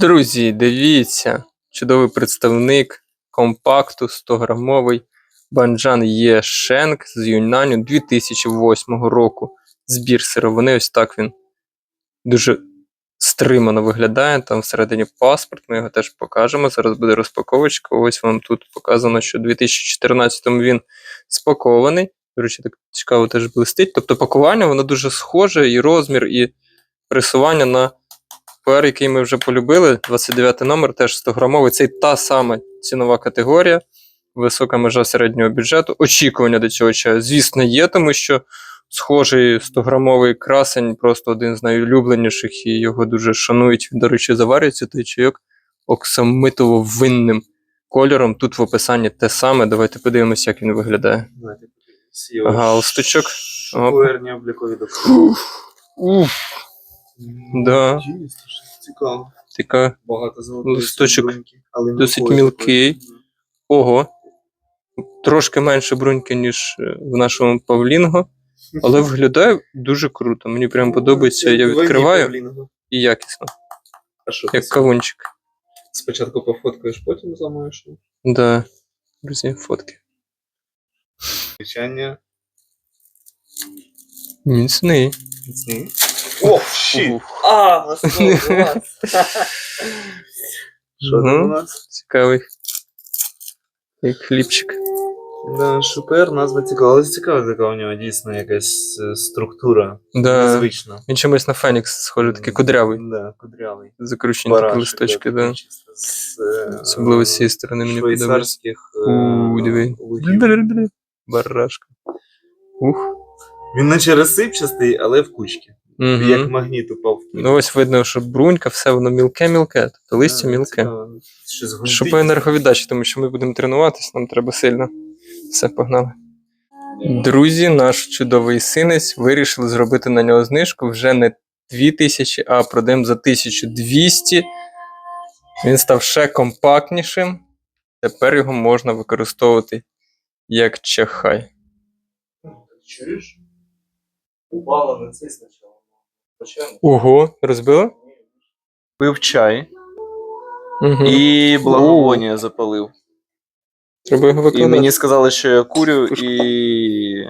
Друзі, дивіться, чудовий представник компакту 100-грамовий банджан Є Шенк з Юньнаню 2008 року. Збір сировини, ось так він дуже стримано виглядає. Там всередині паспорт, ми його теж покажемо. Зараз буде розпаковочка. Ось вам тут показано, що у 2014 він спакований. До речі, так цікаво теж блистить. Тобто пакування воно дуже схоже, і розмір, і пресування на PR, який ми вже полюбили, 29 номер, теж 100-грамовий. Це та сама цінова категорія, висока межа середнього бюджету. Очікування до цього чаю, звісно, є, тому що схожий 100-грамовий красень просто один з найулюбленіших, і його дуже шанують. До речі, заварюється той чайок оксамитово-винним кольором. Тут в описанні те саме. Давайте подивимося, як він виглядає. Давайте подивимось. Його Галстучок. Оп. Облікові. Уф, Да. Цікаво. така Багато золотої Листочок але досить мілкий. Ого. Трошки менше бруньки, ніж е, в нашому Павлінго, але виглядає дуже круто. Мені прям подобається. Я відкриваю і якісно, А що як кавунчик. Спочатку пофоткаєш, потім зламаєш. Да. Друзі, фотки. Звичайно. Міцний. Міцний. О, щит! А, настав клас. Що там Мгм. у нас? Цікавий. Як хлібчик. Да, Шупер, назва цікава. Але цікава така у нього дійсно якась е, структура. Да. Незвична. Він чимось на Фенікс схожий, такий кудрявий. Да, кудрявий. Закручені такі Барашек, листочки, да. чисто з, е, Особливо з цієї сторони мені подобається. швейцарських е, У, диви. лугів. Барашка. Ух. Він наче розсипчастий, але в кучки. Угу. Як магніт упав. Ну ось видно, що брунька, все воно мілке-мілке, тобто листя мілке. цікаво. Що по енерговіддачі, тому що ми будемо тренуватись, нам треба сильно. Все, погнали. Друзі, наш чудовий синець вирішили зробити на нього знижку вже не 2000, а продаємо за 1200. Він став ще компактнішим. Тепер його можна використовувати як чахай. Чуєш? Упала на цей спочатку. Ого, розбила? Пив чай Угу. і благовонія запалив. Треба його І виконати. мені сказали, що я курю і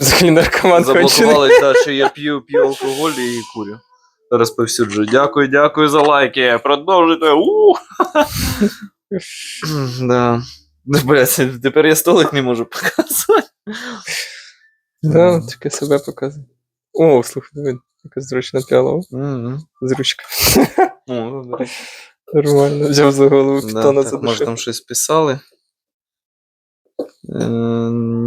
Взагалі наркоман кончений. заблокували, да, що я п'ю, п'ю алкоголь і курю. Розповсюджую. Дякую, дякую за лайки. Продовжуйте. У! Да. Ну, Блядь, тепер я столик не можу показувати. Да, тільки себе показує. О, слухай, диви, яка зручна піала. Мгм. З ручки. О, ну. Нормально. Взяв за голову питона за може там щось писали. Е,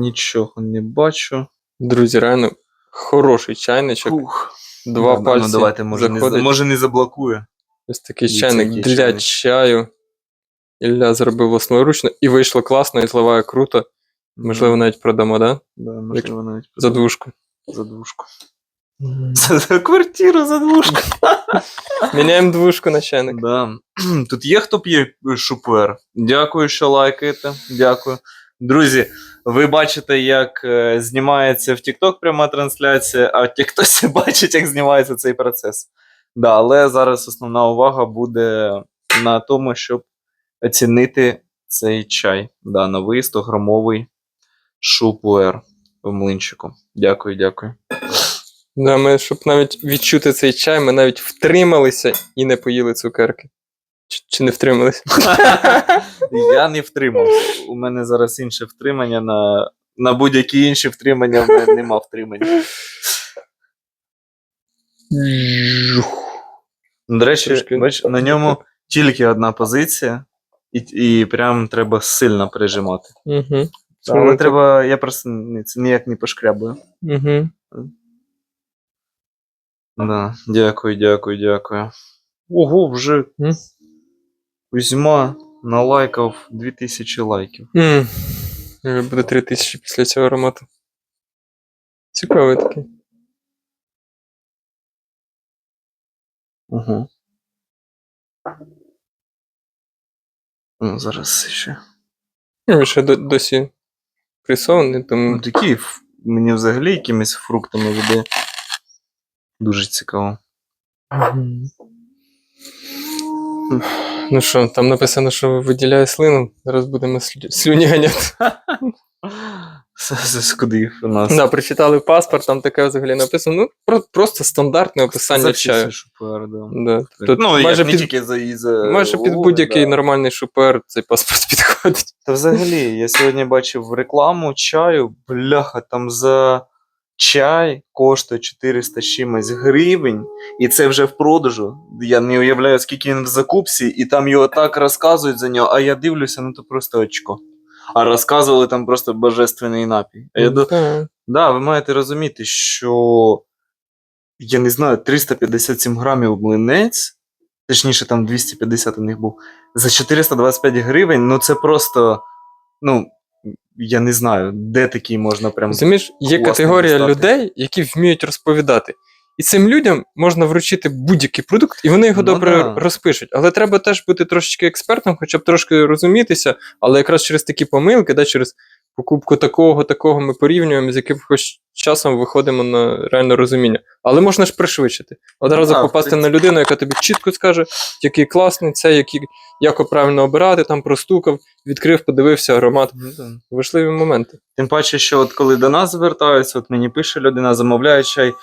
нічого не бачу. Друзі, реально хороший чайничок. Фух. Два Да, да, пальці Ну, давайте, може, не, заходить. за- може не заблокує. Ось такий Дивіться, чайник для чайник. чаю. Ілля зробив власноручно і вийшло класно, і зливає круто. Можливо, навіть продамо, да? Да, можливо, навіть За двушку. за двушку. За, квартиру за двушку. Міняємо двушку на чайник. Да. Тут є хто п'є шупер. Дякую, що лайкаєте. Дякую. Друзі, ви бачите, як е, знімається в TikTok пряма трансляція, а в TikTok бачить, як знімається цей процес. Да, але зараз основна увага буде на тому, щоб оцінити цей чай. Да, новий 100-грамовий шупуер в млинчику. Дякую, дякую. Да, ми, щоб навіть відчути цей чай, ми навіть втрималися і не поїли цукерки. Чи, чи не втрималися? Я не втримався. У мене зараз інше втримання на, на будь-які інші втримання в мене нема втримання. До речі, бач, на ньому тільки одна позиція, і, і прям треба сильно прижимати. Угу. Але треба, я просто ніяк не пошкрябую. Угу. Да. Дякую, дякую, дякую. Ого, вже М? Кузьма налайкав 2000 лайків. Mm. Буде 3000 після цього аромату. Цікавий такий. Угу. Ну, зараз ще. Ну, він ще до- досі пресований, Ну, такі ф- мені взагалі якимись фруктами веде. Дуже цікаво. Ну що, там написано, що виділяє слину. Зараз будемо слю- слюні ганяти. У нас? Да, прочитали паспорт, там таке взагалі написано. Ну, про- просто стандартне описання За чаю. ці шупери, да. Да. Тут ну, майже під, тільки за, і за майже під будь-який да. нормальний шупер цей паспорт підходить. Та взагалі, я сьогодні бачив рекламу чаю, бляха, там за чай коштує 400 чимось гривень, і це вже в продажу. Я не уявляю, скільки він в закупці, і там його так розказують за нього, а я дивлюся, ну то просто очко. А розказували там просто божественний напій. А я до... Так. Да, ви маєте розуміти, що я не знаю, 357 грамів млинець, точніше, там 250 у них був, за 425 гривень, ну це просто. Ну, я не знаю, де такий можна прям. Розумієш, є категорія достати. людей, які вміють розповідати. І цим людям можна вручити будь-який продукт, і вони його Ну добре да. розпишуть. Але треба теж бути трошечки експертом, хоча б трошки розумітися, але якраз через такі помилки, да, через покупку такого, такого ми порівнюємо, з яким хоч часом виходимо на реальне розуміння. Але можна ж пришвидшити. Одразу в попасти на людину, яка тобі чітко скаже, який класний це, який, як правильно обирати, там простукав, відкрив, подивився аромат. Ну. Важливі моменти. Тим паче, що от коли до нас звертаються, от мені пише людина, замовляє чай.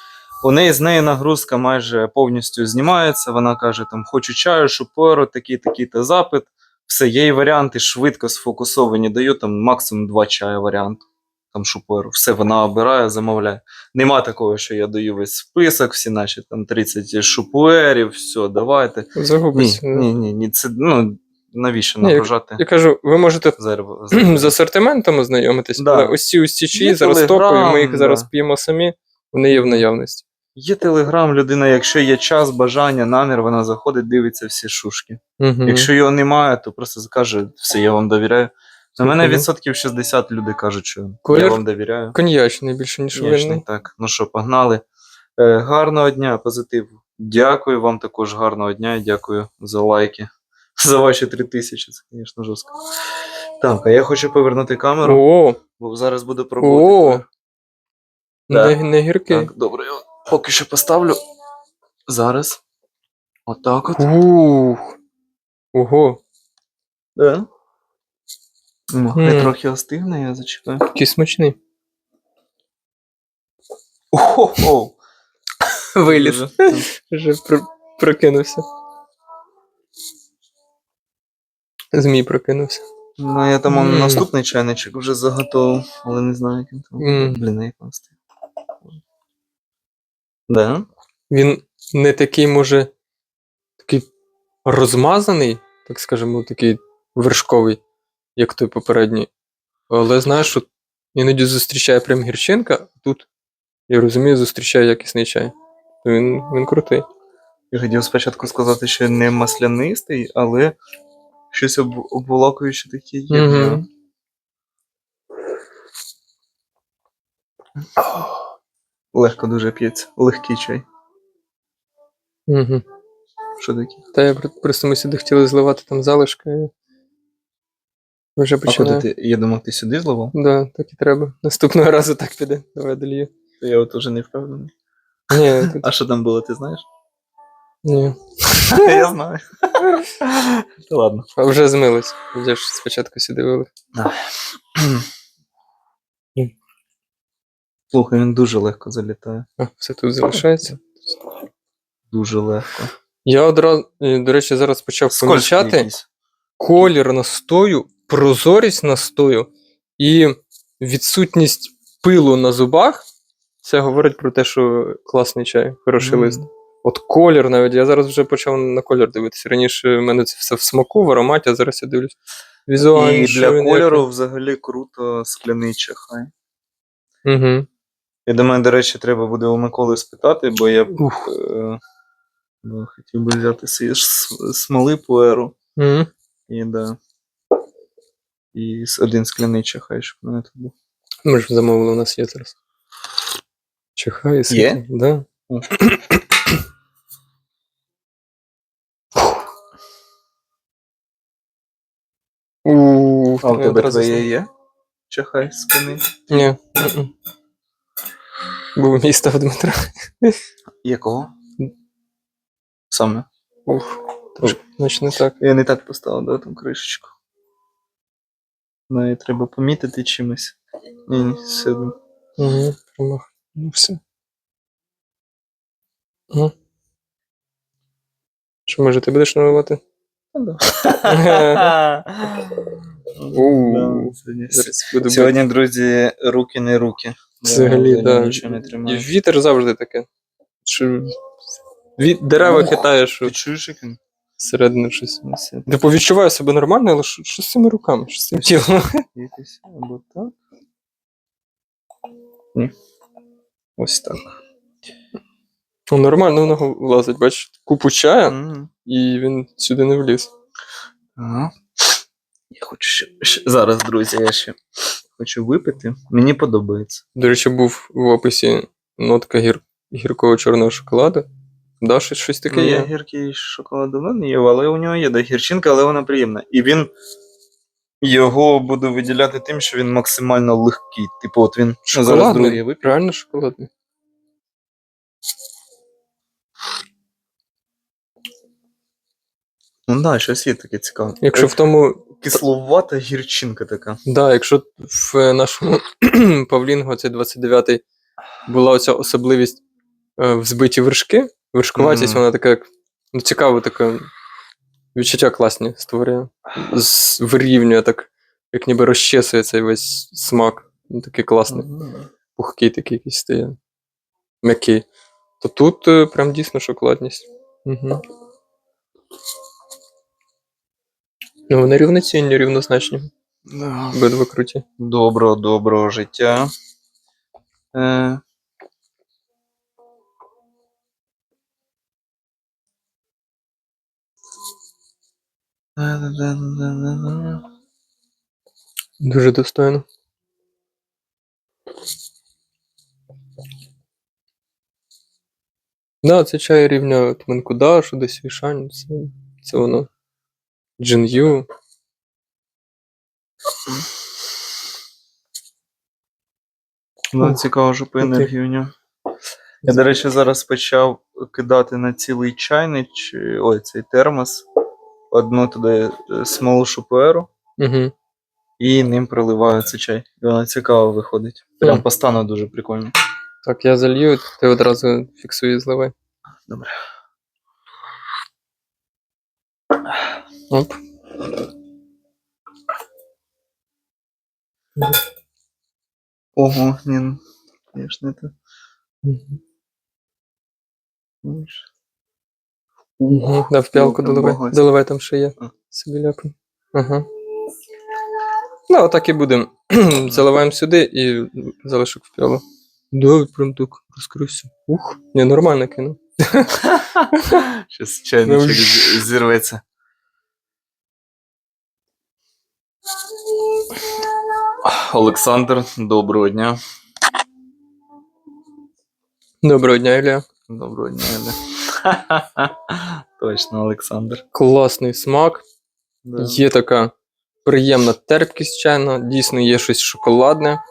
У неї з неї нагрузка майже повністю знімається. Вона каже: там хочу чаю, шупору, такий, такий та запит. Все, є і варіанти швидко сфокусовані. Даю там максимум два чая варіанту. Там шупору. Все вона обирає, замовляє. Нема такого, що я даю весь список, всі наші там 30 шупуерів, все, давайте. Ні, Загубиться. ні, ні, ні. Це ну навіщо нагружати? Я кажу, ви можете з асортиментом ознайомитись, Да. але ось ці ось ці чаї зараз топові, ми їх зараз да. п'ємо самі, вони є в наявності. Є телеграм, людина, якщо є час, бажання, намір, вона заходить, дивиться всі шушки. Угу. Якщо його немає, то просто скаже, все, я вам довіряю. На мене відсотків 60 люди кажуть, що Колір? я вам довіряю. Коньячний більше, ніж винний. так. Ну що, погнали. Е, гарного дня, позитив. Дякую вам також гарного дня і дякую за лайки. За ваші 3000, це, звісно, жорстко. Так, а я хочу повернути камеру, О, бо зараз буду О! пробувати. Да. не, не гіркий. Так, добре, поки що поставлю. Зараз. Отак от. Ух. Ого, Да. Ну, хай Мгм. трохи остигне, я зачекаю. який смачний. Охо-хо! Виліз. Вже про- прокинувся. Змій прокинувся. Ну, я там Мм. mm. наступний чайничок вже заготовив, але не знаю, як він там. Мм. Блін, як він стоїть. Да? Він не такий, може, такий розмазаний, так скажемо, такий вершковий, як той попередній. Але знаєш, що іноді зустрічає прям гірчинка, а тут, я розумію, зустрічає якісний чай. Він, він крутий. Я хотів спочатку сказати, що не маслянистий, але щось об, обволакуюче таке є. Мгм. Легко дуже п'ється. Легкий чай. Угу. Що таке? Та я просто ми сюди хотіли зливати там залишки. Вже А куди ти? Я думав, ти сюди зливав? Да, так і треба. Наступного разу так піде. Давай долью. Я от уже не впевнений. Ні, тут, А що там було, ти знаєш? ні. Я знаю. Та ладно. А вже змилось. Я ж спочатку сюди вилив. Слухай, він дуже легко залітає. А, все тут залишається. Дуже легко. Я одразу, до речі, зараз почав Скользкий помічати якийсь. колір настою, прозорість настою і відсутність пилу на зубах. Це говорить про те, що класний чай, хороший Мгм. лист. От колір навіть. Я зараз вже почав на колір дивитися. Раніше в мене це все в смаку, в ароматі, а зараз я дивлюсь. Візуально. І для кольору взагалі круто скляний чахай. Угу. Я думаю, до речі, треба буде у Миколи спитати, бо я б Ух. е, ну, хотів би взяти свій смоли пуеру. Угу. І да. І один скляний чахай, щоб мене тут був. Ми ж замовили, у нас є зараз. Чихає, Є? світло. Да. А у тебе твоє є? Чахай скляний. Ні. Був місто в Дмитра. Якого? Саме. Ух, Значить не так. Я не так поставив, да, там кришечку. Ну, і треба помітити чимось. Ні, ні, все. Угу. Промах. Ну все. Угу. Що, може, ти будеш наливати? У. Да, сьогодні- Зараз буду Сьогодні, друзі, руки не руки. Взагалі, Да, да. Нічого не І вітер завжди таке. Що від дерева Ух. хитає, що Ти чуєш, як він? всередину щось. Ось це Типу відчуваю себе нормально, але що, що з цими руками? Що з цим тілом? якось або так. Ні. Ось так. Ну, нормально воно влазить, бачиш, купу чая, Мгм. і він сюди не вліз. Ага. Я хочу ще, ще. Зараз, друзі, я ще хочу випити. Мені подобається. До речі, був в описі нотка гір... гіркого чорного шоколаду. Да, щось, щось таке Ну, є. гіркий шоколад давно не їв, але у нього є да, гірчинка, але вона приємна. І він його буду виділяти тим, що він максимально легкий. Типу, от він ну, зараз Шоколадний, другий вип'ю. реально шоколадний. Ну так, да, щось є таке цікаве. Якщо в тому, Кисловата гірчинка така. да, якщо в нашому Павлінго, цей 29-й, була оця особливість е, взбиті вершки, вершкуватість, Мгм. вона така, як, ну, цікаво, таке відчуття класні створює. З- Вирівнює так, як ніби розчесує цей весь смак. Ну, такий класний. пухкий такий якийсь стає. М'який. То тут е, прям дійсно шоколадність. Угу. Ну, вони рівноцінні, рівнозначні. Да. Обидва круті. Доброго, доброго життя. Е. Дуже достойно. Да, це чай рівня Тменкудашу, десь Вішань, це, це воно. Джин'ю. Ну, цікаво, що по енергії у нього. Я, до речі, зараз почав кидати на цілий чайник, ой, цей термос, одну туди е, смолу шуперу Угу. і ним проливаю цей чай. І воно цікаво виходить. Прям Мгм. по стану дуже прикольно. Так, я залью, ти одразу фіксуй і зливай. Добре. Оп. Ого, ну, не те. Мгм. Ну. Угу. Да, в п'ялку Ну, доливай. Доливай там ще є. Собі. Ага. Ну, отак і будемо. Заливаємо сюди і залишок в п'ялу. Да, прям так розкрився. Ух, не, нормально кинув. Щас чайничок Ну, зірветься. Олександр, доброго дня. Доброго дня, Ілля. Доброго дня, Еля. Точно, Олександр. Класний смак. Да. Є така приємна терпкість чайна, дійсно є щось шоколадне.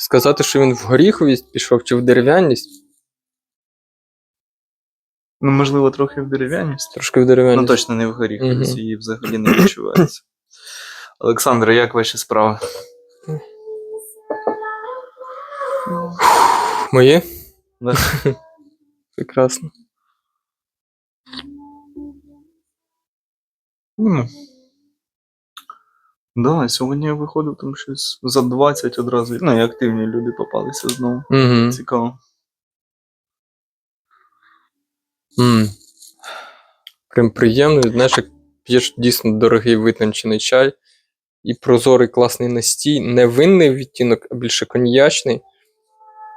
Сказати, що він в горіховість пішов чи в дерев'яність, Ну, можливо, трохи в дерев'яність. трошки в дерев'яність. Ну, точно не в горіх, Мгм. тобто її взагалі не відчувається. Олександр, як ваші справи? Мої? Да. Прекрасно. Ну. Да, сьогодні я виходив там щось за 20 одразу. Ну, і активні люди попалися знову. Угу. Цікаво. М. Прям приємно, знаєш, як п'єш дійсно дорогий витончений чай, і прозорий класний настій, не винний відтінок, а більше коньячний.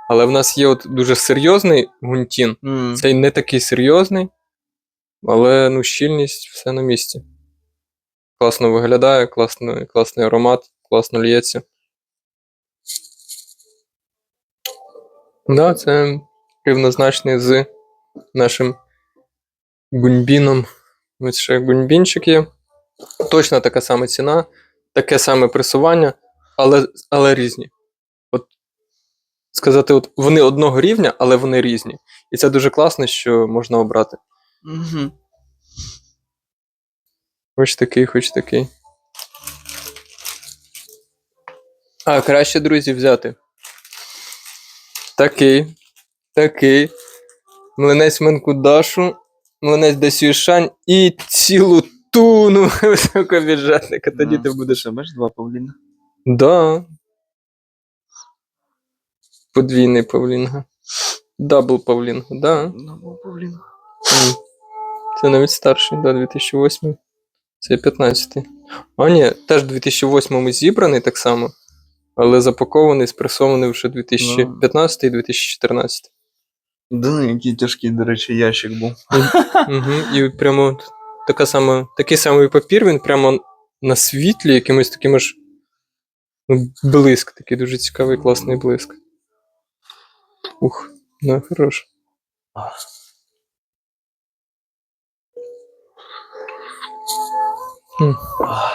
Але в нас є от дуже серйозний гунтін. М. Цей не такий серйозний, але ну, щільність все на місці. Класно виглядає, класно, класний аромат, класно лється. Да, це рівнозначний з нашим гуньбіном. Ось ще гуньбінчик є. Точно така сама ціна, таке саме пресування, але, але різні. От сказати, от вони одного рівня, але вони різні. І це дуже класно, що можна обрати. Мгм. Хоч такий, хоч такий. А, краще, друзі, взяти. Такий. Такий. Млинець Манкудашу. Млинець Десюшань і цілу туну високобюджетника. Тоді ти будеш. Бачиш, два павліна? Да. Подвійний павлінга. Дабл павлінга, да. Два павліна. М. Це навіть старший, да, 2008. Це 15-й. А, ні, теж в 2008 зібраний так само, але запакований, спресований вже 2015 і 2014. Да, який тяжкий, до речі, ящик був. Угу. І прямо така сама, такий самий папір, він прямо на світлі, якимось таким аж ну, блиск, такий дуже цікавий, класний блиск. Ух, ну хорош. М. Ах.